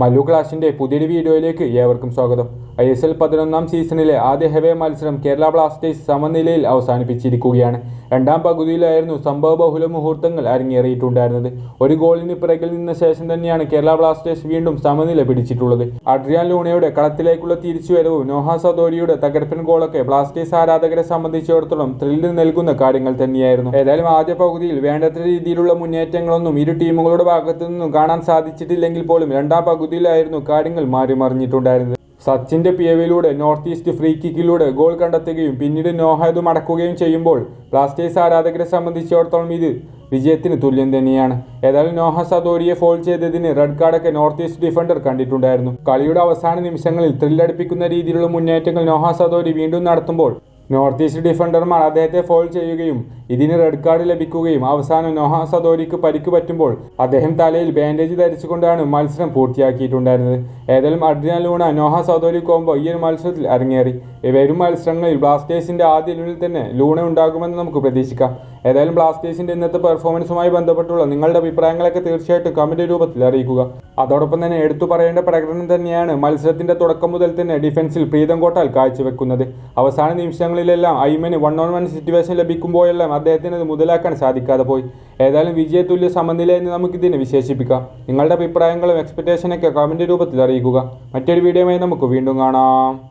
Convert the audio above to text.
മല്ലു ക്ലാസിന്റെ പുതിയൊരു വീഡിയോയിലേക്ക് ഏവർക്കും സ്വാഗതം. ഐ എസ് എൽ പതിനൊന്നാം സീസണിലെ ആദ്യ ഹെവേ മത്സരം കേരള ബ്ലാസ്റ്റേഴ്സ് സമനിലയിൽ അവസാനിപ്പിച്ചിരിക്കുകയാണ്. രണ്ടാം പകുതിയിലായിരുന്നു സംഭവ ബഹുല മുഹൂർത്തങ്ങൾ അരങ്ങേറിയിട്ടുണ്ടായിരുന്നത്. ഒരു ഗോളിന് പിറകിൽ നിന്ന ശേഷം തന്നെയാണ് കേരള ബ്ലാസ്റ്റേഴ്സ് വീണ്ടും സമനില പിടിച്ചിട്ടുള്ളത്. അഡ്രിയാൻ ലൂണയുടെ കളത്തിലേക്കുള്ള തിരിച്ചുവരവും നോഹ സദോരിയുടെ തകർപ്പൻ ഗോളൊക്കെ ബ്ലാസ്റ്റേഴ്സ് ആരാധകരെ സംബന്ധിച്ചിടത്തോളം ത്രില്ല് നൽകുന്ന കാര്യങ്ങൾ തന്നെയായിരുന്നു. ഏതായാലും ആദ്യ പകുതിയിൽ വേണ്ടത്ര രീതിയിലുള്ള മുന്നേറ്റങ്ങളൊന്നും ഇരു ടീമുകളുടെ ഭാഗത്തു നിന്നും കാണാൻ സാധിച്ചിട്ടില്ലെങ്കിൽ പോലും രണ്ടാം പകുതിയിലായിരുന്നു കാര്യങ്ങൾ മാറി സച്ചിന്റെ പിയവിലൂടെ നോർത്ത് ഈസ്റ്റ് ഫ്രീ കിക്കിലൂടെ ഗോൾ കണ്ടെത്തുകയും പിന്നീട് നോഹ അടക്കുകയും മടക്കുകയും ചെയ്യുമ്പോൾ ബ്ലാസ്റ്റേഴ്സ് ആരാധകരെ സംബന്ധിച്ചിടത്തോളം ഇത് വിജയത്തിന് തുല്യം തന്നെയാണ്. ഏതായാലും നോഹ സദോരിയെ ഫോൾ ചെയ്തതിന് റെഡ് കാർഡൊക്കെ നോർത്ത് ഈസ്റ്റ് ഡിഫൻഡർ കണ്ടിട്ടുണ്ടായിരുന്നു. കളിയുടെ അവസാന നിമിഷങ്ങളിൽ ത്രില്ലടിപ്പിക്കുന്ന രീതിയിലുള്ള മുന്നേറ്റങ്ങൾ നോഹ സദോരി വീണ്ടും നടത്തുമ്പോൾ നോർത്ത് ഈസ്റ്റ് ഡിഫൻഡർമാർ അദ്ദേഹത്തെ ഫോൾ ചെയ്യുകയും ഇതിന് റെഡ് കാർഡ് ലഭിക്കുകയും അവസാനം നോഹ സദോരിക്ക് പരിക്ക് പറ്റുമ്പോൾ അദ്ദേഹം തലയിൽ ബാൻഡേജ് ധരിച്ചുകൊണ്ടാണ് മത്സരം പൂർത്തിയാക്കിയിട്ടുണ്ടായിരുന്നത്. ഏതായാലും Adrian Luna Noah Sadaoui combo ഈ ഒരു മത്സരത്തിൽ അരങ്ങേറി. വരും മത്സരങ്ങളിൽ ബ്ലാസ്റ്റേഴ്സിന്റെ ആദ്യ ഇന്നിൽ തന്നെ ലൂണ ഉണ്ടാകുമെന്ന് നമുക്ക് പ്രതീക്ഷിക്കാം. ഏതായാലും ബ്ലാസ്റ്റേഴ്സിന്റെ ഇന്നത്തെ പെർഫോമൻസുമായി ബന്ധപ്പെട്ടുള്ള നിങ്ങളുടെ അഭിപ്രായങ്ങളൊക്കെ തീർച്ചയായിട്ടും കമന്റ് രൂപത്തിൽ അറിയിക്കുക. അതോടൊപ്പം തന്നെ എടുത്തു പറയേണ്ട പ്രകടനം തന്നെയാണ് മത്സരത്തിന്റെ തുടക്കം മുതൽ തന്നെ ഡിഫൻസിൽ പ്രീതം കോട്ടാൽ കാഴ്ചവെക്കുന്നത്. അവസാന നിമിഷങ്ങളിലെല്ലാം ഐമന് വൺ ഓൺ വൺ സിറ്റുവേഷൻ ലഭിക്കുമ്പോഴെല്ലാം അദ്ദേഹത്തിന് അത് മുതലാക്കാൻ സാധിക്കാതെ പോയി. ഏതായാലും വിജയതുല്യ സമനില എന്ന് നമുക്കിതിനെ വിശേഷിപ്പിക്കാം. നിങ്ങളുടെ അഭിപ്രായങ്ങളും എക്സ്പെക്ടേഷനൊക്കെ കമന്റ് രൂപത്തിൽ അറിയിക്കുക. മറ്റൊരു വീഡിയോയുമായി നമുക്ക് വീണ്ടും കാണാം.